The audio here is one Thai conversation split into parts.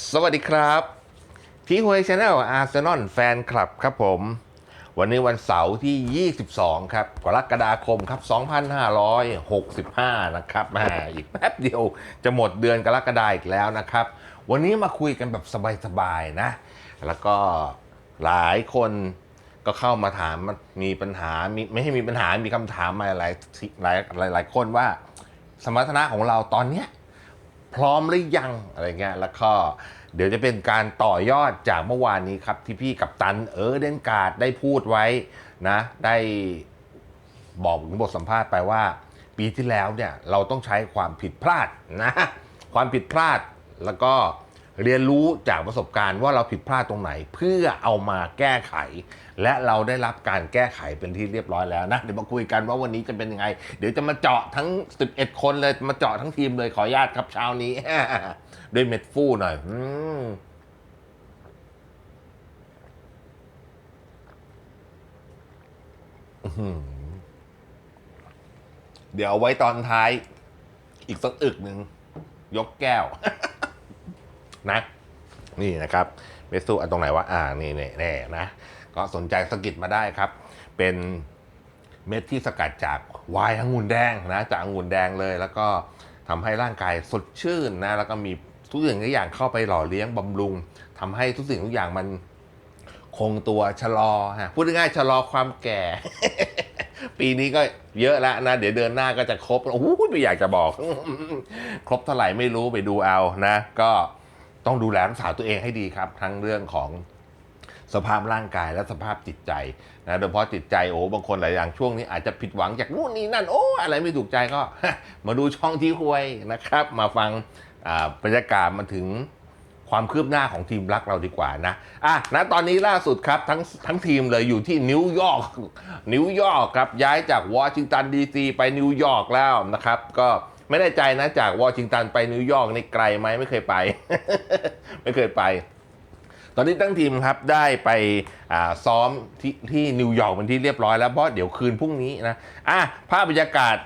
สวัสดีครับพี่หวยชาแนลอาร์เซนอลแฟนคลับครับผม วันนี้วันเสาร์ที่ 22 ครับกรกฎาคมครับ 2565 นะครับแมอีกแป๊บเดียวจะหมดเดือนกรกฎาอีกแล้วนะครับ วันนี้มาคุยกันแบบสบายๆนะ แล้วก็หลายคนก็เข้ามาถามมีปัญหามีไม่ให้มีปัญหามีคำถามมาหลายหลายหลายคนว่า สมรรถนะของเราตอนเนี้ย พร้อมหรือยังอะไรเงี้ยแล้วก็เดี๋ยวจะเป็นการต่อยอดจากเมื่อวานนี้ครับ ที่พี่กับตันเออเดนการ์ดได้พูดไว้นะ ได้บอกถึงบทสัมภาษณ์ไปว่า ปีที่แล้วเนี่ยเราต้องใช้ความผิดพลาดนะ ความผิดพลาดแล้วก็ เรียนรู้จากประสบการณ์ว่าเราผิดพลาดตรงไหน เพื่อเอามาแก้ไข และเราได้รับการแก้ไขเป็นที่เรียบร้อยแล้วนะเดี๋ยวมาคุยกันว่าวันนี้จะเป็นยังไง เดี๋ยวจะมาเจาะทั้ง 11 คนเลยมาเจาะทั้งทีมเลยขออนุญาตครับเช้านี้ด้วยเม็ดฟู่หน่อยอเดี๋ยวเอาไว้ตอนท้าย อีกสักอึกหนึ่งยกแก้ว นะ นี่นะครับเมสซูอันตรงไหนวะอ่านี่นี่แน่นะก็สนใจสกิดมาได้ครับ เป็นเม็ดที่สกัดจากวน์องุ่นแดงนะ จากองุ่นแดงเลย แล้วก็ทำให้ร่างกายสดชื่นนะ แล้วก็มีทุกสิ่งทุกอย่างเข้าไปหล่อเลี้ยงบำรุงทำให้ทุกสิ่งทุกอย่างมันคงตัวชะลอฮะพูดง่ายๆชะลอความแก่ ปีนี้ก็เยอะแล้วนะ เดี๋ยวเดือนหน้าก็จะครบโอ้โหไม่อยากจะบอก ครบเท่าไหร่ไม่รู้ไปดูเอานะ ก็ ต้องดูแลรักษาตัวเองให้ดีครับ ทั้งเรื่องของสภาพร่างกายและสภาพจิตใจนะโดยเฉพาะจิตใจโอ้บางคนหลายอย่างช่วงนี้อาจจะผิดหวังจากนู่นนี่นั่นโอ้อะไรไม่ถูกใจก็ มาดูช่องที่หวยนะครับ มาฟังบรรยากาศมาถึงความคืบหน้าของทีมรักเราดีกว่านะอะนะตอนนี้ล่าสุดครับทั้งทั้งทีมเลยอยู่ที่นิวยอร์กนิวยอร์กครับย้ายจากวอชิงตันดีซีไปนิวยอร์กแล้วนะครับ ก็ ไม่แน่ใจนะจากวอชิงตันไปนิวยอร์กนี่ไกลไหมไม่เคยไป ไม่เคยไป ตอนนี้ตั้งทีมครับได้ไปซ้อมที่ที่นิวยอร์กเป็นที่เรียบร้อยแล้วเพราะเดี๋ยวคืนพรุ่งนี้นะอะภาพบรรยากาศ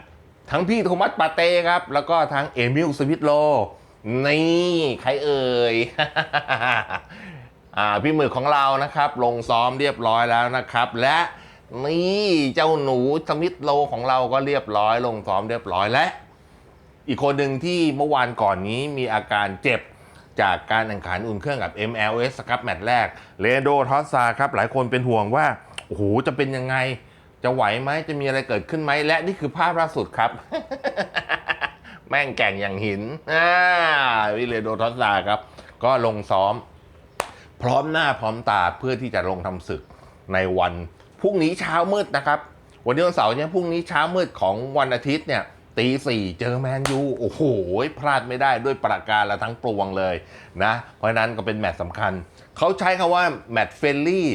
ทั้งพี่โทมัสปาเต้ครับ แล้วก็ทั้งเอมิลสวิตโล นี่ ใครเอ่ยอ่าพี่หมือของเรานะครับ ลงซ้อมเรียบร้อยแล้วนะครับ และนี่เจ้าหนูสมิธโลของเราก็เรียบร้อย ลงซ้อมเรียบร้อยและ อีกคนหนึ่งที่เมื่อวานก่อนนี้มีอาการเจ็บจากการแข่งขันอุ่นเครื่องกับ MLS ครับแมตช์แรกเลโดทอสซาครับ หลายคนเป็นห่วงว่า โอ้โห จะเป็นยังไง จะไหวไหมจะมีอะไรเกิดขึ้นไหม และนี่คือภาพล่าสุดครับ แม่งแก่งอย่างหินอ่าวิเลโดทอสซาครับ ก็ลงซ้อม พร้อมหน้าพร้อมตาเพื่อที่จะลงทำศึกในวันพรุ่งนี้เช้ามืดนะครับ วันนี้วันเสาร์เนี่ยพรุ่งนี้เช้ามืดของวันอาทิตย์เนี่ย ตีสี่เจอแมนยูโอ้โหพลาดไม่ได้ด้วยประการละทั้งปวงเลยนะ เพราะนั้นก็เป็นแมตช์สำคัญ เขาใช้คำว่าแมตช์เฟลลี่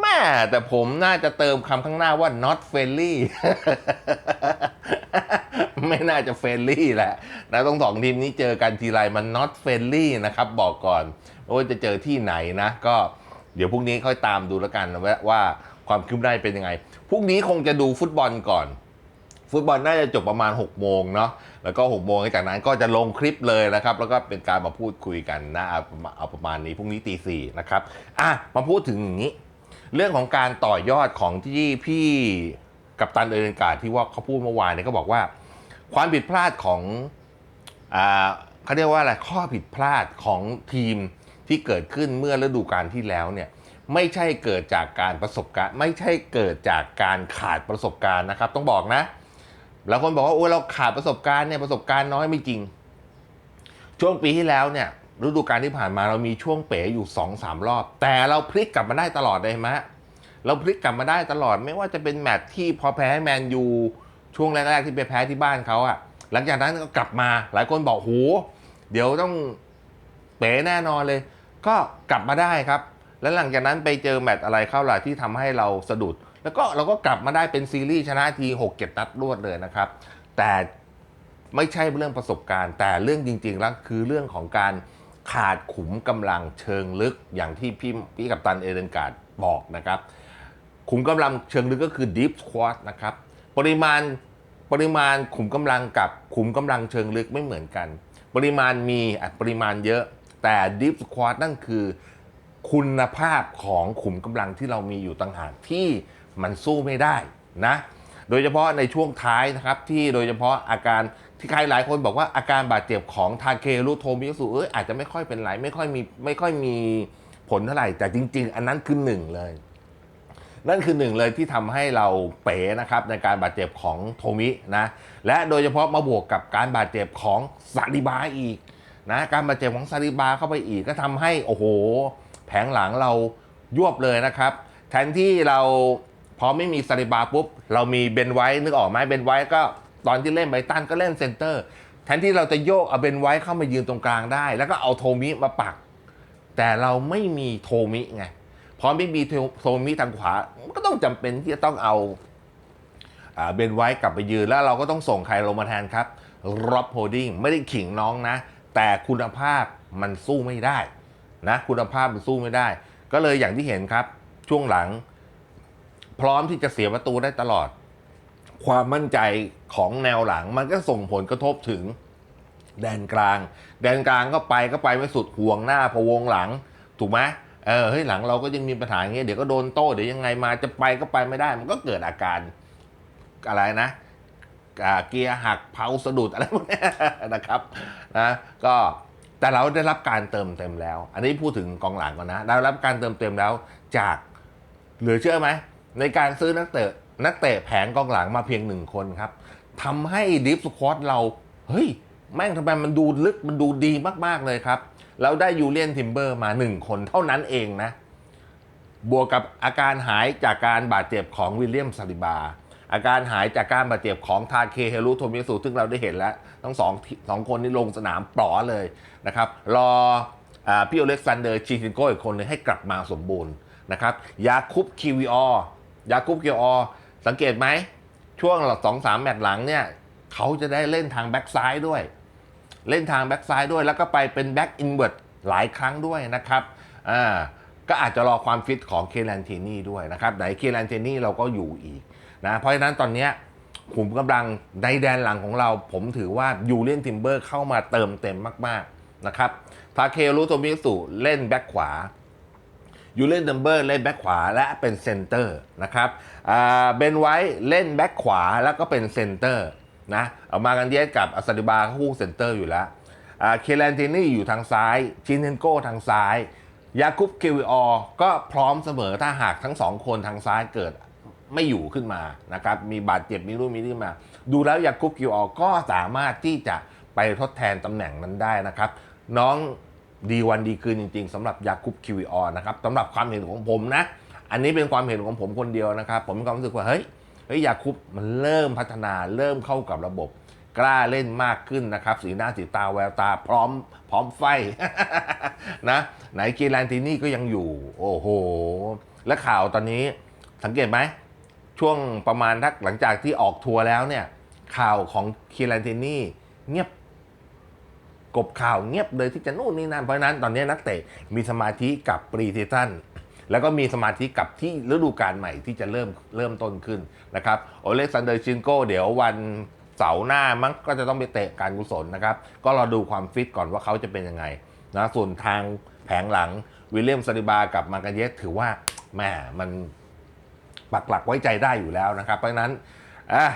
แม่แต่ผมน่าจะเติมคำข้างหน้าว่า not friendly ไม่น่าจะเฟรนลี่แหละนะต้องสองทีมนี้เจอกันทีไรมัน not friendly นะครับ บอกก่อนว่าจะเจอที่ไหนนะ ก็เดี๋ยวพรุ่งนี้ค่อยตามดูแล้วกันว่าความคืบหน้าเป็นยังไงพรุ่งนี้คงจะดูฟุตบอลก่อน ฟุตบอลน่าจะจบประมาณ 6 โมงเนาะแล้วก็ 6 โมงจากนั้นก็จะลงคลิปเลยนะครับ แล้วก็เป็นการมาพูดคุยกันนะเอาประมาณนี้พรุ่งนี้ตีสี่นะครับอะมาพูดถึงอย่างนี้ เรื่องของการต่อยอดของที่พี่กัปตันเอเดนการ์ดที่ว่าเขาพูดเมื่อวานเนี่ยก็บอกว่า ความผิดพลาดของอ่าเขาเรียกว่าอะไรข้อผิดพลาดของทีมที่เกิดขึ้นเมื่อฤดูกาลที่แล้วเนี่ยไม่ใช่เกิดจากการประสบการณ์ ไม่ใช่เกิดจากการขาดประสบการณ์นะครับ ต้องบอกนะ แล้วคนบอกว่าโอ้เราขาดประสบการณ์เนี่ยประสบการณ์น้อยไม่จริง ช่วงปีที่แล้วเนี่ยฤดูกาลที่ผ่านมาเรามีช่วงเป๋อยู่2อสามรอบ แต่เราพลิกกลับมาได้ตลอดเลยมะเราพลิกกลับมาได้ตลอดไม่ว่าจะเป็นแมตช์ที่พอแพ้แมนยูช่วงแรกๆที่ไปแพ้ที่บ้านเขาอะหลังจากนั้นก็กลับมาหลายคนบอกโหเดี๋ยวต้องเป๋แน่นอนเลย ก็กลับมาได้ครับ แล้วหลังจากนั้นไปเจอแมตช์อะไรเข้าล่ะที่ทำให้เราสะดุด แล้วก็เราก็กลับมาได้เป็นซีรีส์ชนะที6 7นัดรวดเลยนะครับ แต่ไม่ใช่เรื่องประสบการณ์ แต่เรื่องจริงๆแล้วคือเรื่องของการขาดขุมกำลังเชิงลึกอย่างที่พี่พี่กัปตันเอเดนการ์ดบอกนะครับ ขุมกำลังเชิงลึกก็คือ deep squat นะครับปริมาณปริมาณขุมกำลังกับขุมกำลังเชิงลึกไม่เหมือนกัน ปริมาณมีปริมาณเยอะแต่ดิฟสควอตนั่นคือ คุณภาพของขุมกำลังที่เรามีอยู่ต่างหากที่มันสู้ไม่ได้นะ โดยเฉพาะในช่วงท้ายนะครับที่โดยเฉพาะอาการที่ใครหลายคนบอกว่าอาการบาดเจ็บของทาเครุโทมิยสุเอ้ยอาจจะไม่ค่อยเป็นไรไม่ค่อยมีไม่ค่อยมีผลเท่าไหร่ แต่จริง ๆ อันนั้นคือหนึ่งเลย นั่นคือหนึ่งเลยที่ทำให้เราเป๋นะครับในการบาดเจ็บของโทมินะและโดยเฉพาะมาบวกกับการบาดเจ็บของซาลิบาอีกนะการบาดเจ็บของซาลิบาเข้าไปอีกก็ทำให้โอ้โห แผงหลังเรายวบเลยนะครับ แทนที่เราพอไม่มีซาลิบาปุ๊บ เรามีเบนไว้นึกออกไหมเบนไว้ก็ตอนที่เล่นไบตันก็เล่นเซนเตอร์ แทนที่เราจะโยกเอาเบนไว้เข้ามายืนตรงกลางได้ แล้วก็เอาโทมิมาปัก แต่เราไม่มีโทมิไงพอไม่มีโทมิทางขวาก็ต้องจำเป็นที่จะต้องเอาอ่าเบนไว้กลับไปยืนแล้วเราก็ต้องส่งใครลงมาแทนครับร็อบโฮดิ้งไม่ได้ขิงน้องนะ แต่คุณภาพมันสู้ไม่ได้ นะคุณภาพมันสู้ไม่ได้ ก็เลยอย่างที่เห็นครับ ช่วงหลัง พร้อมที่จะเสียประตูได้ตลอด ความมั่นใจของแนวหลัง มันก็ส่งผลกระทบถึง แดนกลาง แดนกลางก็ไปก็ไปไม่สุดห่วงหน้าพวงหลัง ถูกไหมเออเฮ้ยหลังเราก็ยังมีปัญหาอย่างเงี้ยเดี๋ยวก็โดนโต้เดี๋ยวยังไงมาจะไปก็ไปไม่ได้ มันก็เกิดอาการอะไรนะเกียร์หักเพาสะดุดอะไรพวกนี้นะครับนะก็ แต่เราได้รับการเติมเต็มแล้ว อันนี้พูดถึงกองหลังก่อนนะได้รับการเติมเต็มแล้วจากเหลือเชื่อไหมในการซื้อนักเตะนักเตะแผงกองหลังมาเพียงหนึ่งคนครับทำให้ดิฟสควอตเราเฮ้ยแม่งทำไมมันดูลึกมันดูดีมากๆเลยครับแล้วได้ยูเลียนทิมเบอร์มา1คนเท่านั้นเองนะ บวกกับอาการหายจากการบาดเจ็บของวิลเลียมซาลิบา อาการหายจากการบาดเจ็บของทาเคเฮรุโทมิสุซึ่งเราได้เห็นแล้ว ทั้งสองสองคนนี้ลงสนามปลอเลยนะครับ รออพี่อเล็กซานเดอร์ชิซินโกอีกคนนึงให้กลับมาสมบูรณ์นะครับ ยาคุปคิวิออยาคุปคิวออสังเกตไหม ช่วงสองสามแมตช์หลังเนี่ย เขาจะได้เล่นทางแบ็กซ้ายด้วย เล่นทางแบ็กซ้ายด้วย แล้วก็ไปเป็นแบ็กอินเวิร์ดหลายครั้งด้วยนะครับอ่าก็อาจจะรอความฟิตของเคแลนเทนี่ด้วยนะครับไหนเคแลนเทนี่เราก็อยู่อีก นะเพราะฉะนั้นตอนนี้ขุมกำลังในแดนหลังของเรา ผมถือว่ายูเลียนทิมเบอร์เข้ามาเติมเต็มมากๆนะครับทาเครุโทมิสุเล่นแบ็กขวายูเล่นดัมเบอร์เล่นแบ็คขวาและเป็นเซนเตอร์นะครับเบนไว้เล่นแบ็คขวาแล้วก็เป็นเซนเตอร์นะเอามากันเดียสกับอัสดิบาคู่เซนเตอร์อยู่แล้วเคแลนตินี่อยู่ทางซ้ายชินเทนโกทางซ้ายยาคุปเควิออก็พร้อมเสมอถ้าหากทั้งสองคนทางซ้ายเกิด ไม่อยู่ขึ้นมานะครับมีบาดเจ็บมีรุ่นมีนี่มา ดูแล้วยาคุปคิวออก็สามารถที่จะไปทดแทนตำแหน่งนั้นได้นะครับ น้องดีวันดีคืนจริง ๆสำหรับยาคุปคิวออนะครับสำหรับความเห็นของผมนะ อันนี้เป็นความเห็นของผมคนเดียวนะครับ ผมมีความรู้สึกว่าเฮ้ยเฮ้ยยาคุปมันเริ่มพัฒนาเริ่มเข้ากับระบบ กล้าเล่นมากขึ้นนะครับ สีหน้าสีตาแววตาพร้อมพร้อมไฟนะไหนกีแลนตินี่ก็ยังอยู่ โอ้โห และข่าวตอนนี้สังเกตไหม ช่วงประมาณทักหลังจากที่ออกทัวร์แล้วเนี่ย ข่าวของคีแลนตินี่เงียบกบข่าวเงียบเลยที่จะนู่นนี่นั่นเพราะนั้นตอนนี้นักเตะมีสมาธิกับปรีซีซั่นแล้วก็มีสมาธิกับที่ฤดูกาลใหม่ที่จะเริ่มเริ่มต้นขึ้นนะครับโอเล็กซานเดอร์ชินโกเดี๋ยววันเสาร์หน้ามั้งก็จะต้องไปเตะการกุศลนะครับ ก็รอดูความฟิตก่อนว่าเขาจะเป็นยังไงนะส่วนทางแผงหลังวิลเลียมซาลิบากับมาการเยสถือว่าแหมมัน ปักหลักไว้ใจได้อยู่แล้วนะครับ เพราะนั้นอะ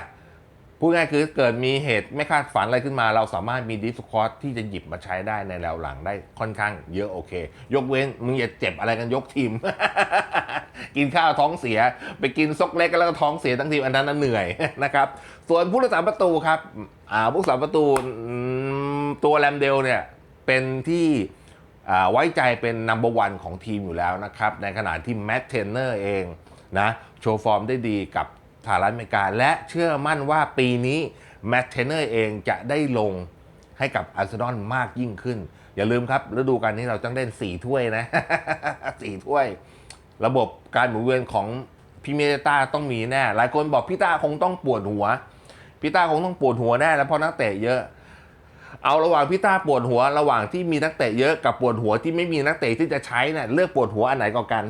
พูดง่ายคือเกิดมีเหตุไม่คาดฝันอะไรขึ้นมา เราสามารถมีดิสคอร์ดที่จะหยิบมาใช้ได้ในแนวหลังได้ค่อนข้างเยอะโอเค ยกเว้นมึงอย่าเจ็บอะไรกันยกทีม กินข้าวท้องเสีย ไปกินซกเล็กแล้วก็ท้องเสียทั้งทีมอันนั้นเหนื่อยนะครับ ส่วนผู้รักษาประตูครับอ่าผู้รักษาประตูตัวแรมเดลเนี่ยเป็นที่อ่าไว้ใจเป็นนัมเบอร์วันของทีมอยู่แล้วนะครับ ในขณะที่แมตเทนเนอร์เองนะ โชว์ฟอร์มได้ดีกับสหรัฐอเมริกา และเชื่อมั่นว่าปีนี้แมตต์เทนเนอร์เองจะได้ลงให้กับอาร์เซนอลมากยิ่งขึ้น อย่าลืมครับฤดูกาลนี้เราต้องเล่น 4 ถ้วยนะ 4 ถ้วย ระบบการหมุนเวียนของพี่เมต้าต้องมีแน่ หลายคนบอกพี่ต้าคงต้องปวดหัว พี่ต้าคงต้องปวดหัวแน่แล้วเพราะนักเตะเยอะ เอาระหว่างพี่ต้าปวดหัว ระหว่างที่มีนักเตะเยอะกับปวดหัวที่ไม่มีนักเตะที่จะใช้เนี่ยเลือกปวดหัวอันไหนก่อนกัน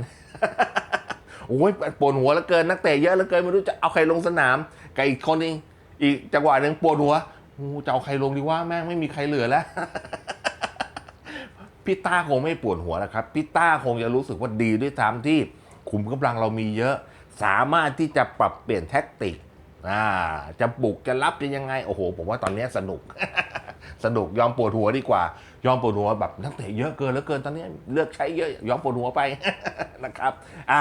โอ้ยปวดหัวแล้วเกินนักเตะเยอะแล้วเกินไม่รู้จะเอาใครลงสนามกับอีกคนนึงอีกจังหวะหนึ่งปวดหัวโอ้จะเอาใครลงดีว่าแม่งไม่มีใครเหลือแล้วพี่ต้าคงไม่ปวดหัวแล้วครับพี่ต้าคงจะรู้สึกว่าดีด้วยซ้ำที่ขุมกำลังเรามีเยอะ สามารถที่จะปรับเปลี่ยนแท็กติกอ่าจะบุกจะรับจะยังไงโอ้โหผมว่าตอนนี้สนุก สนุกยอมปวดหัวดีกว่า ยอมปวดหัวแบบนักเตะเยอะเกินแล้วเกินตอนนี้เลือกใช้เยอะยอมปวดหัวไปนะครับ อะ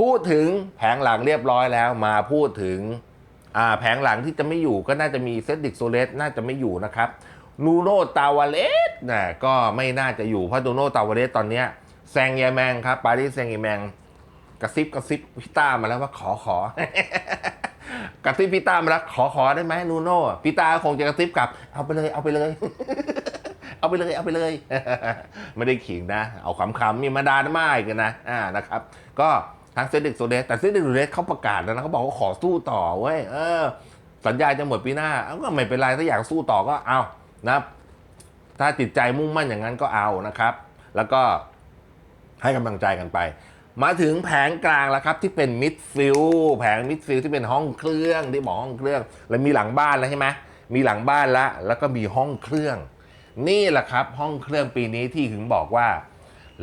พูดถึงแผงหลังเรียบร้อยแล้วมาพูดถึงแผงหลังที่จะไม่อยู่ก็น่าจะมีเซดดิกโซเลสน่าจะไม่อยู่นะครับนูโนตาวาเลสนะก็ไม่น่าจะอยู่เพราะนูโนตาวาเลสตอนนี้แซงเยแมงครับปารีสแซงเยแมงกระซิบกระซิบพี่ต้ามาแล้วว่าขอขอกระซิบพี่ต้ามาแล้วขอขอได้ไหมนูโน่พี่ต้าคงจะกระซิบกลับ เอาไปเลยเอาไปเลย เอาไปเลยเอาไปเลย ไม่ได้ขิงนะ เอาขำๆมีมาดาน้าไม่กันนะอ่านะครับ ก็ ทางเซดิกโซเดสแต่เซดิกโซเดสเขาประกาศแล้วนะเขาบอกว่าขอสู้ต่อเว้ยเออ สัญญาจะหมดปีหน้าเอาก็ไม่เป็นไรถ้าอยากสู้ต่อก็เอานะถ้าจิตใจมุ่งมั่นอย่างนั้นก็เอานะครับ แล้วก็ให้กำลังใจกันไป มาถึงแผงกลางแล้วครับที่เป็นมิดฟิลแผงมิดฟิลที่เป็นห้องเครื่องที่บอกห้องเครื่อง แล้วมีหลังบ้านแล้วใช่ไหมมีหลังบ้านแล้วแล้วก็มีห้องเครื่อง นี่แหละครับ ห้องเครื่องปีนี้ที่ถึงบอกว่า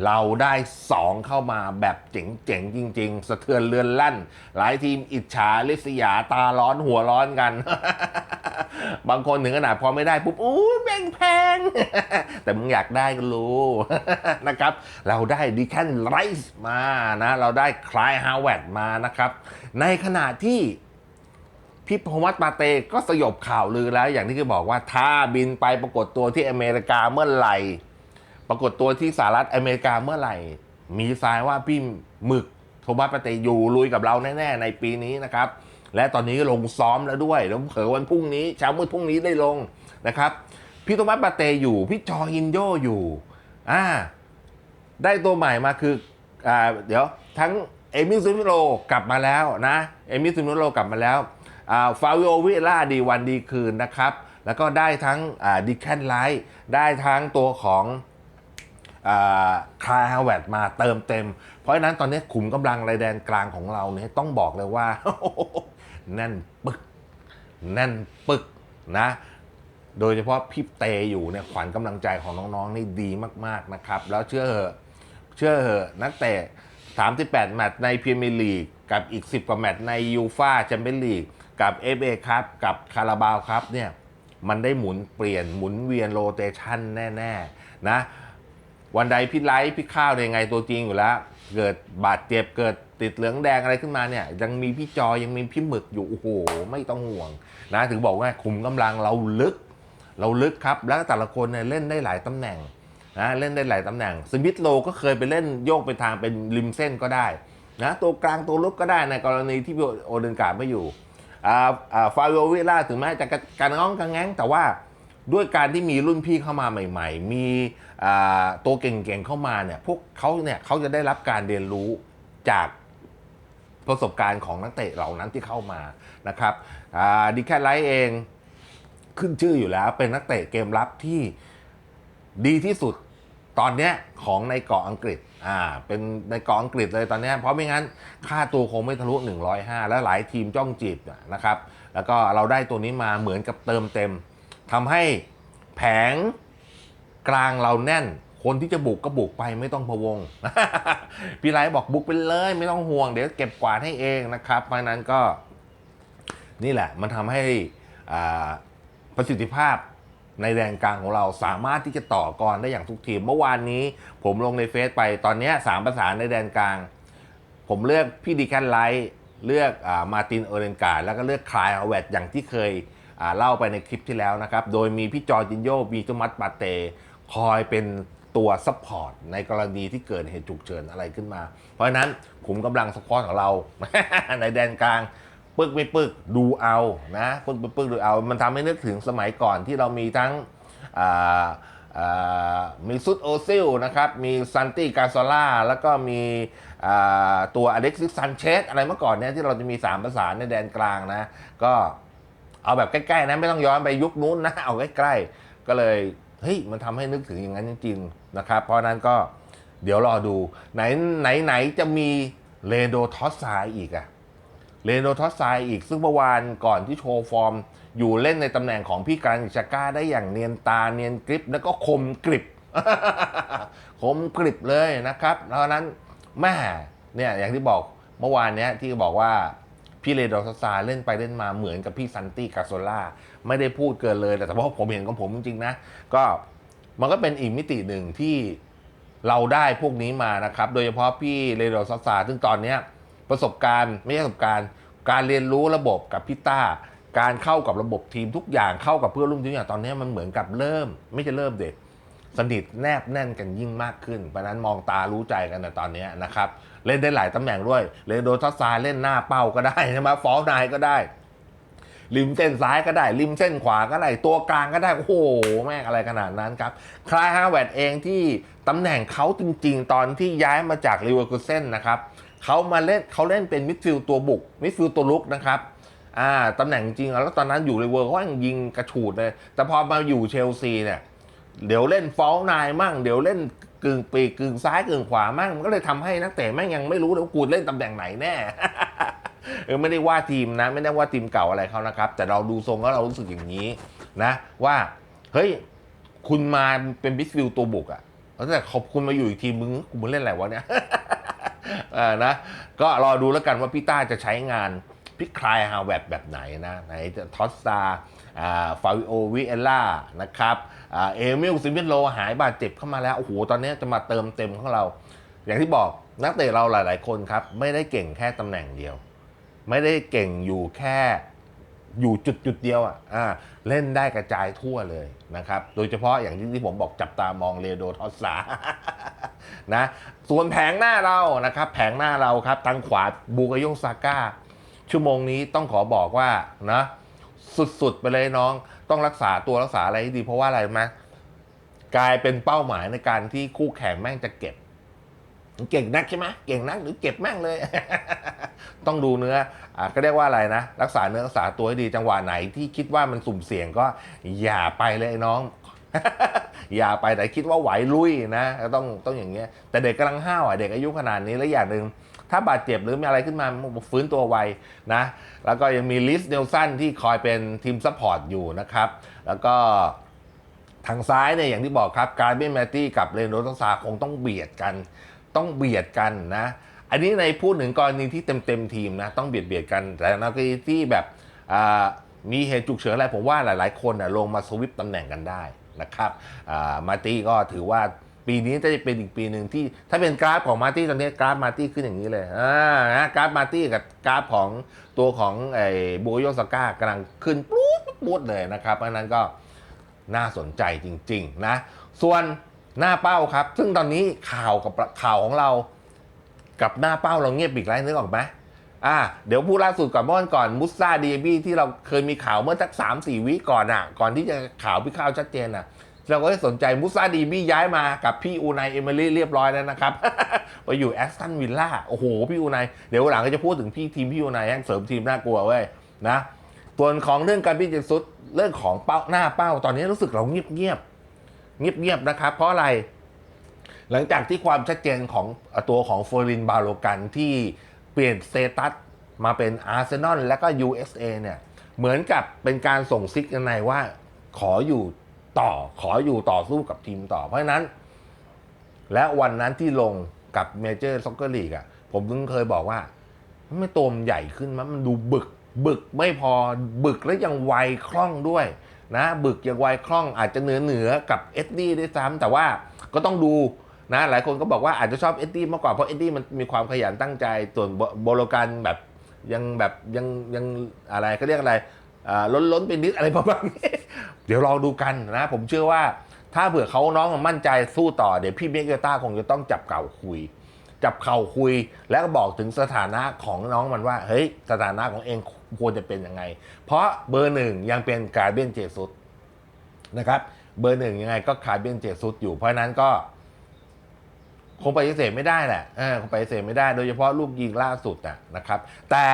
เราได้สองเข้ามาแบบเจ๋งๆ จริง ๆ สะเทือนเรือนลั่น หลายทีมอิจฉาลิษยาตาร้อนหัวร้อนกัน บางคนถึงขนาดพอไม่ได้ปุ๊บอู้แม่งแพง แต่มึงอยากได้ก็รู้นะครับ เราได้ดีแคนไรส์มานะ เราได้คลายฮาวเวดมานะครับ ในขณะที่พี่พวัตปาเตก็สยบข่าวลือแล้ว อย่างที่เคยบอกว่าถ้าบินไปปรากฏตัวที่อเมริกาเมื่อไหร่ รากฏตัวที่สหรัฐอเมริกาเมื่อไหร่ มีทรายว่าพี่หมึกโทมัสปาเตอยู่ลุยกับเราแน่ ๆ ในปีนี้นะครับ และตอนนี้ลงซ้อมแล้วด้วยแล้วเผลอวันพรุ่งนี้เช้ามืดพรุ่งนี้ได้ลงนะครับ พี่โทมัสปาเตอยู่ พี่จอฮินโยอยู่อ่าได้ตัวใหม่มาคืออ่าเดี๋ยวทั้งเอมิซิมิโรกลับมาแล้วนะเอมิซิมิโรกลับมาแล้วอ่าฟาวิโอวิล่าดีวันดีคืนนะครับ แล้วก็ได้ทั้งอ่าดิแคนไลท์ได้ทั้งตัวของ คลาฮาวเวดมาเติมเต็ม เพราะฉะนั้นตอนนี้ขุมกำลังไรแดนกลางของเราเนี่ยต้องบอกเลยว่า แน่นปึก แน่นปึกนะ โดยเฉพาะพี่เตอยู่เนี่ยขวัญกำลังใจของน้องๆนี่ดีมากๆนะครับ แล้วเชื่อเหอะเชื่อเหอะนักเตะ 38 แมตช์ในพรีเมียร์ลีกกับอีก 10 กว่าแมตช์ในยูฟาแชมเปี้ยนลีกกับ FA ครับกับคาราบาวครับเนี่ยมันได้หมุนเปลี่ยนหมุนเวียนโรเตชันแน่ ๆ นะ วันใดพี่ไลท์พี่ข้าวเนี่ยยังไงตัวจริงอยู่แล้ว เกิดบาดเจ็บเกิดติดเหลืองแดงอะไรขึ้นมาเนี่ย ยังมีพี่จอยยังมีพี่หมึกอยู่โอ้โหไม่ต้องห่วงนะถึงบอกว่าคุมกำลังเราลึก เราลึกครับ แล้วแต่ละคนเนี่ยเล่นได้หลายตำแหน่งนะเล่นได้หลายตำแหน่งสมิธโลก็เคยไปเล่นโยกไปทางเป็นริมเส้นก็ได้นะตัวกลางตัวลุกก็ได้ในกรณีที่พี่โอเดนการ์ดไม่อยู่อ่าอ่าฟาโอวิล่าถึงแม้จะการง้องกังแง้งแต่ว่า ด้วยการที่มีรุ่นพี่เข้ามาใหม่ ๆ มีตัวเก่งๆเข้ามาเนี่ยพวกเขาเนี่ยเขาจะได้รับการเรียนรู้จากประสบการณ์ของนักเตะเหล่านั้นที่เข้ามานะครับดิแคทไลท์เองขึ้นชื่ออยู่แล้ว เป็นนักเตะเกมรับที่ดีที่สุดตอนนี้ของในเกาะอังกฤษอ่าเป็นในเกาะอังกฤษเลยตอนนี้ เพราะไม่งั้นค่าตัวคงไม่ทะลุ 105 และหลายทีมจ้องจีบนะครับ แล้วก็เราได้ตัวนี้มาเหมือนกับเติมเต็ม ทำให้แผงกลางเราแน่น คนที่จะบุกก็บุกไปไม่ต้องพะวง พี่ไลท์บอกบุกไปเลยไม่ต้องห่วง เดี๋ยวเก็บกวาดให้เองนะครับ เพราะนั้นก็ นี่แหละ มันทำให้ประสิทธิภาพในแดนกลางของเราสามารถที่จะต่อกรได้อย่างทุกทีม เมื่อวานนี้ ผมลงในเฟซไปตอนนี้สามประสานในแดนกลาง ผมเลือกพี่ดีแคนไลท์เลือกอมาร์ตินเออร์เรนการ์แล้วก็เลือกคลายเอาแวดอย่างที่เคย เล่าไปในคลิปที่แล้วนะครับ โดยมีพี่จอร์จินโยมีตุมัสปาเต คอยเป็นตัวซัพพอร์ตในกรณีที่เกิดเหตุฉุกเฉินอะไรขึ้นมา เพราะฉะนั้นขุมกำลังสปอร์ตของเรา ในแดนกลางปึกไม่ปึกดูเอานะปึกไม่ปึกดูเอา มันทำให้นึกถึงสมัยก่อนที่เรามีทั้งอ่ามีซุดโอซิลนะครับ มีซันติกาโซล่า แล้วก็มีอ่าตัวอเล็กซิสซันเชสอะไรเมื่อก่อนเนี่ยที่เราจะมี 3 ประสานในแดนกลางนะ ก็ เอาแบบใกล้ๆนะไม่ต้องย้อนไปยุคนู้นนะเอาใกล้ๆก็เลยเฮ้ยมันทำให้นึกถึงอย่างนั้นจริงๆนะครับ เพราะนั้นก็เดี๋ยวรอดูไหนไหนไหนจะมีเลโดทอสไซอีกอะเรโนทอสไซอีกซึ่งเมื่อวานก่อนที่โชว์ฟอร์ม อยู่เล่นในตำแหน่งของพี่การิชาก้าได้อย่างเนียนตาเนียนกริป แล้วก็คมกริบคมกริบเลยนะครับ เพราะนั้นแม่เนี่ยอย่างที่บอกเมื่อวานเนี้ยที่บอกว่า พี่เลโดซาซาเล่นไปเล่นมาเหมือนกับพี่ซันตี้กาโซล่าไม่ได้พูดเกินเลยแต่เฉพาะผมเห็นของผมจริงๆนะ ก็มันก็เป็นอีกมิติหนึ่งที่เราได้พวกนี้มานะครับ โดยเฉพาะพี่เลโดซาซาซึ่งตอนนี้ประสบการณ์ไม่ใช่ประสบการณ์ การเรียนรู้ระบบกับพี่ต้าการเข้ากับระบบทีมทุกอย่างเข้ากับเพื่อนร่วมทีมอย่างตอนนี้มันเหมือนกับเริ่ม ไม่ใช่เริ่มเด็กสนิทแนบแน่นกันยิ่งมากขึ้นเพราะฉะนั้นมองตารู้ใจกันในตอนนี้นะครับ เล่นได้หลายตำแหน่งด้วย เล่นโดนทัสซาเล่นหน้าเป้าก็ได้ใช่ไหมฟอลนายก็ได้ ริมเส้นซ้ายก็ได้ ริมเส้นขวาก็ได้ ตัวกลางก็ได้ โอ้โห แม่งอะไรขนาดนั้นครับ คลายฮาร์แวร์ดเองที่ตำแหน่งเขาจริง ๆ ตอนที่ย้ายมาจากลิเวอร์คูเซนนะครับเขามาเล่นเขาเล่นเป็นมิดฟิลด์ตัวบุก มิดฟิลด์ตัวลุกนะครับอ่าตำแหน่งจริงแล้วตอนนั้นอยู่ลิเวอร์เขายังยิงกระฉูดเลย แต่พอมาอยู่เชลซีเนี่ย เดี๋ยวเล่นฟอลนายมั่ง เดี๋ยวเล่น กึ่งปีกกึ่งซ้ายกึ่งขวามั่งมันก็เลยทำให้นักเตะแม่งยังไม่รู้เลยว่ากูเล่นตำแหน่งไหนแน่เออไม่ได้ว่าทีมนะ ไม่ได้ว่าทีมเก่าอะไรเขานะครับ แต่เราดูทรงแล้วเรารู้สึกอย่างนี้นะว่าเฮ้ยคุณมาเป็นบิสฟิลตัวบุกอะแล้วแต่ขอบคุณมาอยู่อีกทีมมึงกูมาเล่นอะไรวะเนี่ยเออนะก็รอดูแล้วกันว่าพี่ต้าจะใช้งานพี่คลายฮาวแวร์ดแบบไหนนะไหนจะทอสซาอ่าฟาวิโอวิเอล่านะครับ เอมิลซิมิโลหายบาดเจ็บเข้ามาแล้วโอ้โหตอนนี้จะมาเติมเต็มของเรา อย่างที่บอกนักเตะเราหลาย ๆ คนครับ ไม่ได้เก่งแค่ตำแหน่งเดียว ไม่ได้เก่งอยู่แค่อยู่จุดจุดเดียวอะอ่าเล่นได้กระจายทั่วเลยนะครับ โดยเฉพาะอย่างที่ที่ผมบอกจับตามองเลโดทอสซานะส่วนแผงหน้าเรานะครับ แผงหน้าเราครับทางขวาบูกโยซาก้าชั่วโมงนี้ต้องขอบอกว่านะ สุดๆ ไปเลยน้อง ต้องรักษาตัวรักษาอะไรให้ดีเพราะว่าอะไรไหมกลายเป็นเป้าหมายในการที่คู่แข่งแม่งจะเก็บ เก่งนักใช่ไหมเก่งนักหรือเก็บแม่งเลย ต้องดูเนื้ออ่าก็เรียกว่าอะไรนะ รักษาเนื้อรักษาตัวให้ดีจังหวะไหนที่คิดว่ามันสุ่มเสี่ยงก็อย่าไปเลยน้องอย่าไปแต่คิดว่าไหวลุยนะต้องต้องอย่างเงี้ย แต่เด็กกำลังห้าวอะเด็กอายุขนาดนี้แล้วอย่างหนึ่ง ถ้าบาดเจ็บหรือมีอะไรขึ้นมาฟื้นตัวไวนะ แล้วก็ยังมีลิสเนลสันที่คอยเป็นทีมซัพพอร์ตอยู่นะครับ แล้วก็ทางซ้ายเนี่ยอย่างที่บอกครับ การเบนแมตตี้กับเรนโดตซาคงต้องเบียดกัน ต้องเบียดกันนะ อันนี้ในพูดถึงกรณีที่เต็มเต็มทีมนะ ต้องเบียดเบียดกัน แต่ในกรณีที่แบบมีเหตุฉุกเฉินอะไรผมว่าหลาย ๆ คนนะลงมาสวิปตำแหน่งกันได้นะครับมาตี้ก็ถือว่า ปีนี้จะเป็นอีกปีหนึ่งที่ถ้าเป็นกราฟของมาร์ตี้ตอนนี้กราฟมาร์ตี้ขึ้นอย่างนี้เลยอ่านะกราฟมาร์ตี้กับกราฟของตัวของไอ้โบโยสก้ากำลังขึ้นปุ๊บปุ๊บเลยนะครับเพราะนั้นก็น่าสนใจจริง ๆ นะ ส่วนหน้าเป้าครับ ซึ่งตอนนี้ข่าวกับข่าวของเรากับหน้าเป้าเราเงียบอีกแล้นึกออกไหมอ่าเดี๋ยวพูดล่าสุดก่อนเมื่อวันก่อนมุสซาดีบี้ที่เราเคยมีข่าวเมื่อสักสามสี่วิก่อนอะ ก่อนที่จะข่าวพี่ข่าวชัดเจนอะ เราก็ได้สนใจมุซาดีบี้ย้ายมากับพี่อูไนเอมิลี่เรียบร้อยแล้วนะครับ ไปอยู่แอสตันวิลล่าโอ้โห พี่อูไนเดี๋ยวหลังก็จะพูดถึงพี่ทีมพี่อูไนแห่งเสริมทีมน่ากลัวเว้ยนะส่วนของเรื่องการพิจารณาเรื่องของเป้าหน้าเป้าตอนนี้รู้สึกเราเงียบเงียบเงียบเงียบนะครับ เพราะอะไร หลังจากที่ความชัดเจนของตัวของเฟอร์รินบาโลกันที่เปลี่ยนสเตตัสมาเป็นอาร์เซนอลและก็ USA เนี่ยเหมือนกับเป็นการส่งซิกในว่าขออยู่ ต่อขออยู่ต่อสู้กับทีมต่อ เพราะฉะนั้น และวันนั้นที่ลงกับเมเจอร์ซ็อกเกอร์ลีกอะ ผมถึงเคยบอกว่ามันไม่ตัวมันใหญ่ขึ้นมั้ยมันดูบึก บึกไม่พอบึกแล้วยังไวคล่องด้วย นะ บึกยังไวคล่องอาจจะเหนือเหนือกับเอ็ดดี้ด้วยซ้ำแต่ว่าก็ต้องดูนะหลายคนก็บอกว่าอาจจะชอบเอ็ดดี้มากกว่าเพราะเอ็ดดี้มันมีความขยันตั้งใจส่วนโบโลกันแบบยังแบบยังยังอะไรเขาเรียกอะไรอ่าล้นล้นไปนิดอะไรประมาณนี้ เดี๋ยวรอดูกันนะ ผมเชื่อว่าถ้าเผื่อเขาน้องมั่นใจสู้ต่อเดี๋ยวพี่เมกเกต้าคงจะต้องจับเก่าคุย จับเข่าคุย แล้วก็บอกถึงสถานะของน้องมันว่า เฮ้ย สถานะของเองควรจะเป็นยังไง เพราะเบอร์หนึ่งยังเป็นการเบนเจซุสนะครับ เบอร์หนึ่งยังไงก็คาร์เบนเจซุสอยู่เพราะนั้นก็ คงปฏิเสธไม่ได้แหละเออคงปฏิเสธไม่ได้โดยเฉพาะลูกยิงล่าสุดอะนะครับ แต่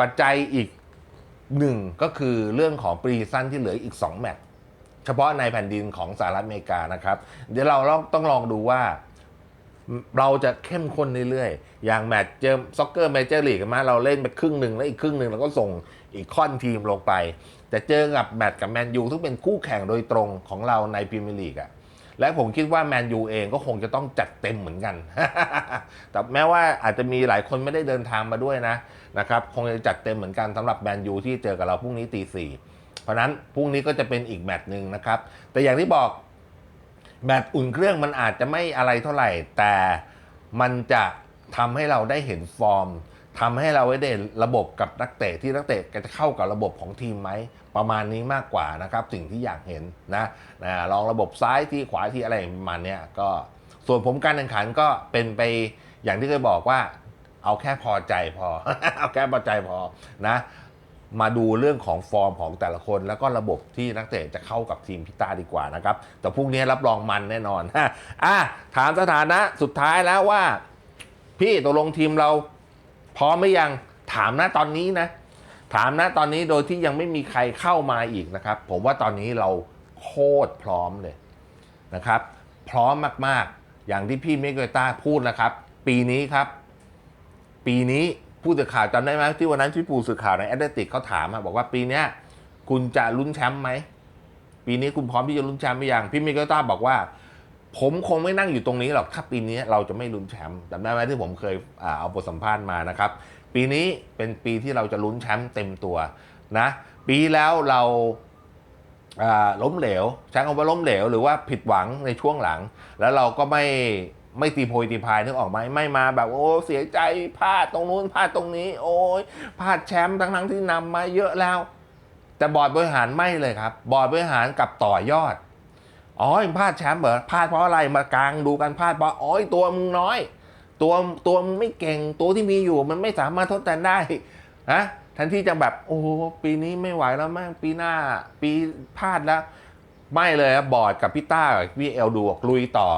ปัจจัยอีกหนึ่งก็คือเรื่องของปรีซันที่เหลืออีก 2 แมตช์ เฉพาะในแผ่นดินของสหรัฐอเมริกานะครับ เดี๋ยวเราต้องลองดูว่าเราจะเข้มข้นเรื่อยๆ อย่างแมตช์เจอซ็อกเกอร์เมเจอร์ลีกมาเราเล่นไปครึ่งหนึ่งแล้วอีกครึ่งหนึ่งเราก็ส่งอีกค่อนทีมลงไป แต่เจอกับแมตช์กับแมนยูซึ่งเป็นคู่แข่งโดยตรงของเราในพรีเมียร์ลีกอะและผมคิดว่าแมนยูเองก็คงจะต้องจัดเต็มเหมือนกัน แต่แม้ว่าอาจจะมีหลายคนไม่ได้เดินทางมาด้วยนะนะครับ คงจะจัดเต็มเหมือนกันสำหรับแมนยูที่เจอกับเราพรุ่งนี้ตีสี่ เพราะนั้นพรุ่งนี้ก็จะเป็นอีกแมตช์หนึ่งนะครับ แต่อย่างที่บอกแมตช์อุ่นเครื่องมันอาจจะไม่อะไรเท่าไหร่ แต่มันจะทำให้เราได้เห็นฟอร์มทำให้เราได้เห็นระบบกับนักเตะที่นักเตะจะเข้ากับระบบของทีมไหมประมาณนี้มากกว่านะครับ สิ่งที่อยากเห็นนะนะลองระบบซ้ายที่ขวาที่อะไรประมาณเนี้ยก็ส่วนผมการแข่งขันก็เป็นไปอย่างที่เคยบอกว่า เอาแค่พอใจพอ เอาแค่พอใจพอนะ มาดูเรื่องของฟอร์มของแต่ละคน แล้วก็ระบบที่นักเตะจะเข้ากับทีมพิต้าดีกว่านะครับ แต่พรุ่งนี้รับรองมันแน่นอนอะถามสถานะสุดท้ายแล้วว่า พี่ตกลงทีมเราพร้อมหรือยังถามนะตอนนี้นะ ถามนะตอนนี้โดยที่ยังไม่มีใครเข้ามาอีกนะครับ ผมว่าตอนนี้เราโคตรพร้อมเลยนะครับ พร้อมมากๆ อย่างที่พี่เมกเกต้าพูดนะครับ ปีนี้ครับ ปีนี้ ผู้สื่อข่าวจำได้ไหมที่วันนั้นที่ผู้สื่อข่าวในแอตเลติกเขาถามอะบอกว่าปีเนี้ยคุณจะลุ้นแชมป์ไหมปีนี้คุณพร้อมที่จะลุ้นแชมป์หรือยังพี่มกเกลต้าบอกว่า ผมคงไม่นั่งอยู่ตรงนี้หรอกถ้าปีนี้เราจะไม่ลุ้นแชมป์จำได้ไหมที่ผมเคยอเอาบทสัมภาษณ์มานะครับ ปีนี้เป็นปีที่เราจะลุ้นแชมป์เต็มตัวนะปีแล้วเราล้มเหลวใช้คำว่าล้มเหลว หรือว่าผิดหวังในช่วงหลัง แล้วเราก็ไม่ ไม่ตีโพยตีพายนึกออกไหมไม่มาแบบโอ้เสียใจพลาดตรงนู้นพลาดตรงนี้ โอ้ยพลาดแชมป์ทั้งทั้งที่นำมาเยอะแล้ว แต่บอร์ดบริหารไม่เลยครับ บอร์ดบริหารกลับต่อยอดอ๋อพลาดแชมป์เหรอพลาดเพราะอะไรมากลางดูกันพลาดเพราะอ๋อตัวมึงน้อย ตัวตัวมึงไม่เก่งตัวที่มีอยู่มันไม่สามารถทดแทนได้นะทันที่จะแบบโอ้ปีนี้ไม่ไหวแล้วแม่งปีหน้า ปีพลาดแล้ว ไม่เลยครับบอร์ดกับพี่ต้ากับพี่เอลดูกลุยต่อ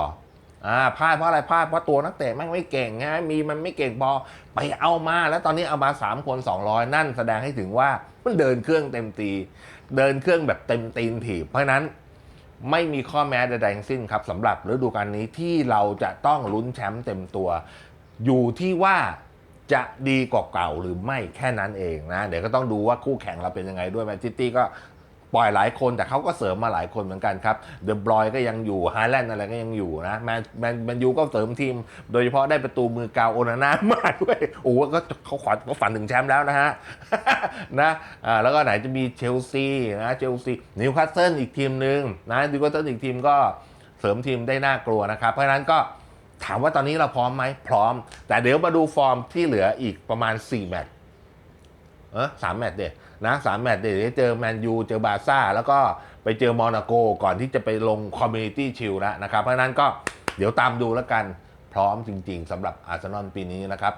อ่าพลาดเพราะอะไรพลาดเพราะตัวนักเตะแม่งไม่เก่งไงมีมันไม่เก่งพอไปเอามาแล้วตอนนี้เอามา 3 คน 200 นั่นแสดงให้ถึงว่ามันเดินเครื่องเต็มตี เดินเครื่องแบบเต็มตีนถีบเพราะฉะนั้นไม่มีข้อแม้ใดๆทั้งสิ้นครับสำหรับฤดูกาลนี้ที่เราจะต้องลุ้นแชมป์เต็มตัว อยู่ที่ว่าจะดีกว่าเก่าหรือไม่แค่นั้นเองนะ เดี๋ยวก็ต้องดูว่าคู่แข่งเราเป็นยังไงด้วยแมนซิตี้ก็ ปล่อยหลายคนแต่เขาก็เสริมมาหลายคนเหมือนกันครับเดอะบรอยก็ยังอยู่ฮาแลนด์อะไรก็ยังอยู่นะแมนแมนแมนยูก็เสริมทีม โดยเฉพาะได้ประตูมือกาวโอนาน่ามาด้วยโอ้ก็เขาขวัญเขาฝันถึงแชมป์แล้วนะฮะนะอ่าแล้วก็ไหนจะมีเชลซีนะเชลซีนิวคาสเซิลอีกทีมหนึ่งนะนิวคาสเซิลอีกทีมก็เสริมทีมได้น่ากลัวนะครับ เพราะฉะนั้นก็ถามว่าตอนนี้เราพร้อมไหมพร้อม แต่เดี๋ยวมาดูฟอร์มที่เหลืออีกประมาณ 4 แมตช์เออสามแมตช์เด็ นะสามแมตช์เดี๋ยวเจอแมนยูเจอบาซ่า แล้วก็ไปเจอมอนาโกก่อนที่จะไปลงคอมมูนิตี้ชิลแล้วนะครับ เพราะนั้นก็เดี๋ยวตามดูแล้วกันพร้อมจริง ๆสำหรับอาร์เซนอลปีนี้นะครับ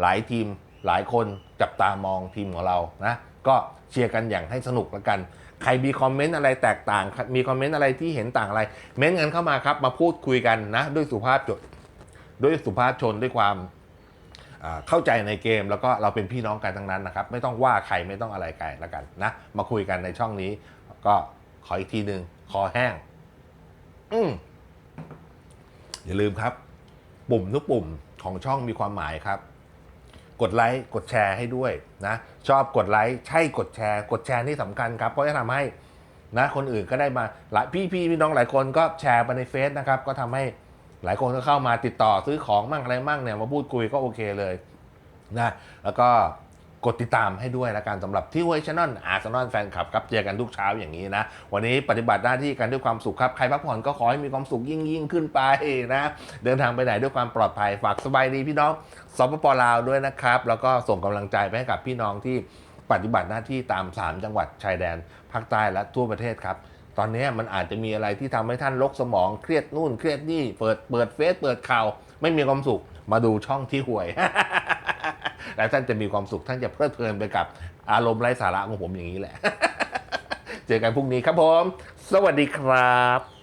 หลายทีมหลายคนจับตามองทีมของเรานะก็เชียร์กันอย่างให้สนุกแล้วกัน ใครมีคอมเมนต์อะไรแตกต่าง มีคอมเมนต์อะไรที่เห็นต่างอะไร เม้นต์กันเข้ามาครับมาพูดคุยกันนะ ด้วยสุภาพจดด้วยสุภาพชนด้วยความ เข้าใจในเกมแล้วก็เราเป็นพี่น้องกันทั้งนั้นนะครับไม่ต้องว่าใครไม่ต้องอะไรใครแล้วกันนะมาคุยกันในช่องนี้ ก็ขออีกทีหนึ่งคอแห้งอืมอย่าลืมครับ ปุ่มทุกปุ่มของช่องมีความหมายครับ กดไลค์กดแชร์ให้ด้วยนะชอบกดไลค์ใช่กดแชร์ กดแชร์นี่สำคัญครับเพราะจะทำให้นะคนอื่นก็ได้มาหลายพี่พี่พี่น้องหลายคนก็แชร์ไปในเฟซนะครับ ก็ทำให้ หลายคนก็เข้ามาติดต่อซื้อของมั่งอะไรมั่งเนี่ยมาพูดคุยก็โอเคเลยนะแล้วก็กดติดตามให้ด้วยละกันสำหรับที่เวอร์ชันนอาร์ซนอลแฟนคลับครับเจอกันทุกเช้าอย่างนี้นะ วันนี้ปฏิบัติหน้าที่กันด้วยความสุขครับ ใครพักผ่อนก็ขอให้มีความสุขยิ่งยิ่งขึ้นไปนะ เดินทางไปไหนด้วยความปลอดภัยฝากสบายดีพี่น้องสปปลาวด้วยนะครับ แล้วก็ส่งกำลังใจไปให้กับพี่น้องที่ปฏิบัติหน้าที่ตาม 3 จังหวัดชายแดนภาคใต้และทั่วประเทศครับ ตอนนี้มันอาจจะมีอะไรที่ทำให้ท่านลกสมองเครียดนู่นเครียดนี่เปิดเปิดเฟซเปิดข่าวไม่มีความสุขมาดูช่องที่ห่วย และท่านจะมีความสุขท่านจะเพลิดเพลินไปกับอารมณ์ไร้สาระของผมอย่างนี้แหละ เจอกันพรุ่งนี้ครับผม สวัสดีครับ